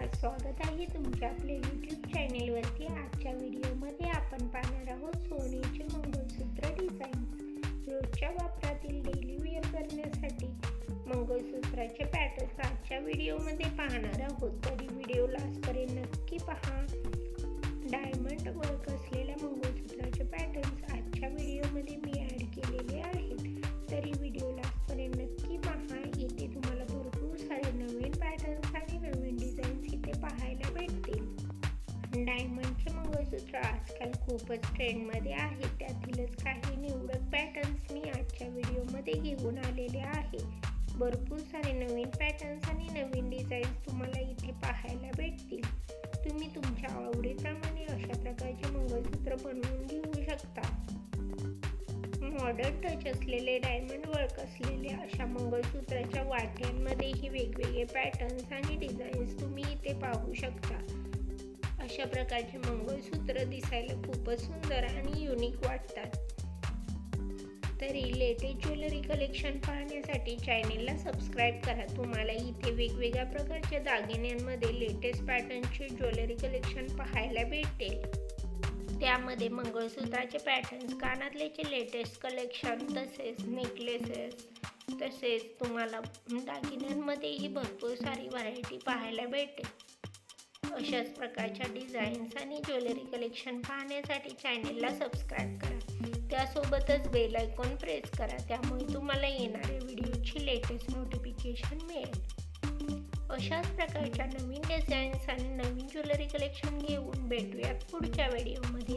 नमस्कार स्वागत आहे तुमच्या आपल्या यूट्यूब चॅनेलवरती आजच्या व्हिडिओमध्ये आपण पाहणार आहोत सोनेचे मंगळसूत्र डिझाईन रोजच्या वापरातील डेली वेअर करण्यासाठी मंगळसूत्राचे पॅटर्न्स आजच्या व्हिडिओमध्ये पाहणार आहोत. तरी व्हिडिओ लास्टपर्यंत नक्की पहा. डायमंड वर्क सुद्धा आजकाल खूपच ट्रेंडमध्ये आहे त्यातीलच काही निवडक पॅटर्न्स मी आजच्या व्हिडिओमध्ये घेऊन आलेले आहे. भरपूर सारे नवीन पॅटर्न्स आणि नवीन डिझाईन्स तुम्हाला इथे पाहायला भेटतील. तुम्ही तुमच्या आवडीप्रमाणे अशा प्रकारचे मंगळसूत्र बनवून घेऊ शकता. मॉडर्न टच असलेले डायमंड वर्क असलेले अशा मंगळसूत्राच्या वाट्यांमध्येही वेगवेगळे पॅटर्न्स आणि डिझाईन्स तुम्ही इथे पाहू शकता. अशा प्रकारचे मंगळसूत्र दिसायला खूपच सुंदर आणि युनिक वाटतात. तरी लेटेस्ट ज्वेलरी कलेक्शन पाहण्यासाठी चॅनेलला सबस्क्राईब करा. तुम्हाला इथे वेगवेगळ्या प्रकारच्या दागिन्यांमध्ये लेटेस्ट पॅटर्नचे ज्वेलरी कलेक्शन पाहायला भेटेल त्यामध्ये मंगळसूत्राचे पॅटर्न्स कानातल्याचे लेटेस्ट कलेक्शन तसेच नेकलेसेस तसेच तुम्हाला दागिन्यांमध्येही भरपूर सारी व्हरायटी पाहायला भेटेल अशाच प्रकारच्या डिझाईन्स आणि ज्वेलरी कलेक्शन पाहण्यासाठी चॅनेलला सबस्क्राईब करा. त्यासोबतच बेल आयकॉन प्रेस करा. त्यामुळे तुम्हाला येणाऱ्या व्हिडिओची लेटेस्ट नोटिफिकेशन मिळेल. अशाच प्रकारच्या नवीन डिझाईन्स आणि नवीन ज्वेलरी कलेक्शन घेऊन भेटूया पुढच्या व्हिडिओमध्ये